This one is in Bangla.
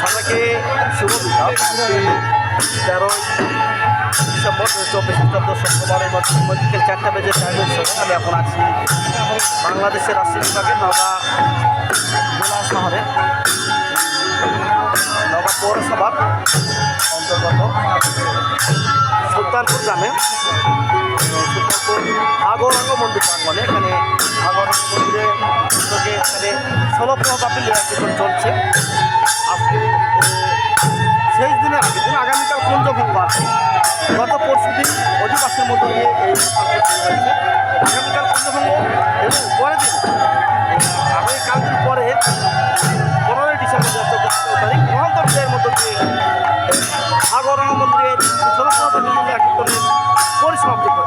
সবাইকে শুভ তেরোই ডিসেম্বর, চব্বিশ খ্রিস্টাব্দ শুক্রবারের মধ্যে বিকেল চারটা বেজে মিনিট সময় আমি এখন আছি বাংলাদেশের রাজশাহী বিভাগের নওগাঁ জেলা শহরে। নওগাঁ পৌরসভার অন্তর্গত। সুলতানপুর গ্রামে। সুলতানপুর আগরঙ্গ মন্দির প্রাঙ্গনে এখানে আগরঙ্গ মন্দিরে উদ্যোগে এখানে ষোলো ব্যাপী নির্বাচন চলছে। আজকে শেষ দিনে আগে দিন, আগামীকাল কুঞ্জভঙ্গ আছে গত পরশু দিন অধিবাসের মধ্যে দিয়ে এই আগরঙ্গ মন্দিরের পরিসমাপ্তি করবে